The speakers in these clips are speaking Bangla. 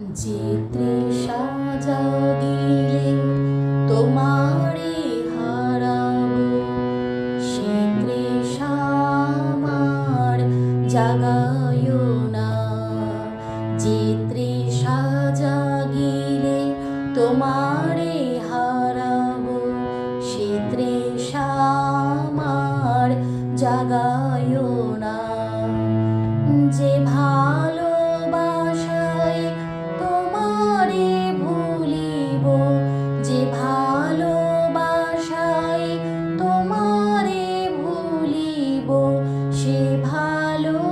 যে তৃষা জাগিলে তোমারে হারাব। সে সামার আমার না। যে তৃষা জাগিলে তোমারে হারাব, সে তৃষা জাগায়ো জাগায় calor.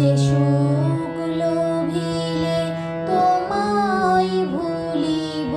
যে সুগুলো ভিলে তোমায় ভুলিব